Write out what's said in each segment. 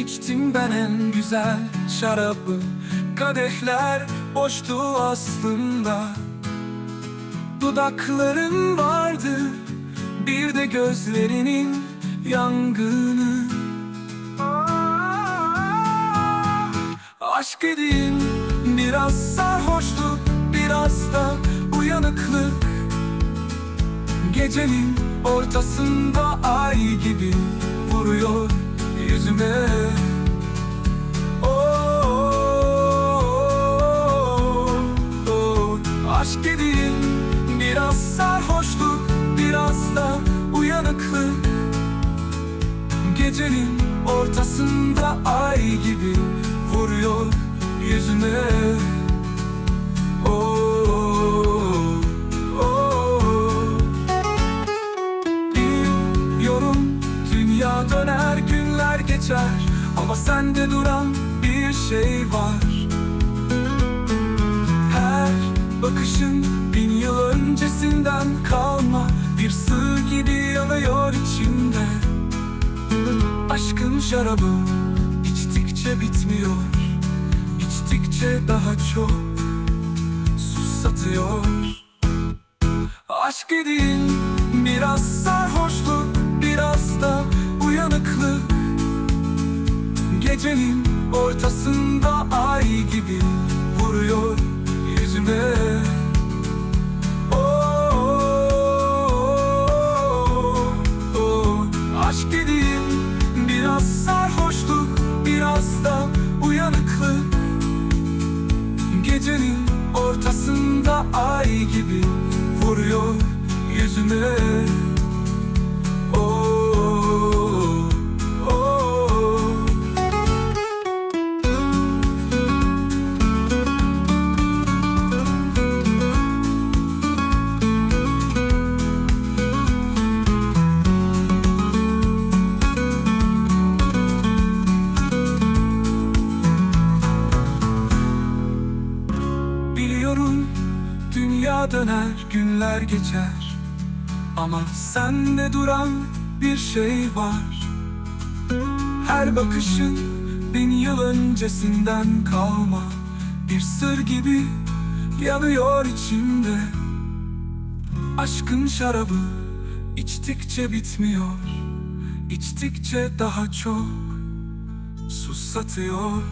içen en güzel şarabı. Kadehler boştu aslında. Dudakların vardı Bir de gözlerinin yangını. Aşk dediğin biraz sarhoşluk Biraz da uyanıklık. Gecenin ortasında Gecenin ortasında ay gibi vuruyor yüzüme Oh, oh. Biliyorum dünya döner günler geçer Ama sende duran bir şey var Her bakışın bin yıl öncesinden Aşkın şarabı içtikçe bitmiyor İçtikçe daha çok susatıyor Aşk dediğin biraz sarhoşluk Biraz da uyanıklık. Gecenin ortasında ay gibi Biraz da uyanıklık. Gecenin ortasında ay gibi vuruyor yüzüme Biliyorum dünya döner günler geçer. Ama sende duran bir şey var. Her bakışın bin yıl öncesinden kalma. Bir sır gibi yanıyor içimde. Aşkın şarabı içtikçe bitmiyor. İçtikçe daha çok susatıyor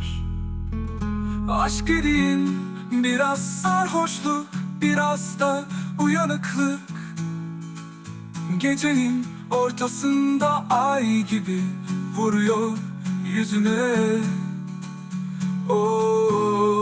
Aşk dediğin biraz sarhoşluk Biraz da uyanıklık. Gecenin ortasında ay gibi vuruyor yüzüne. Oh,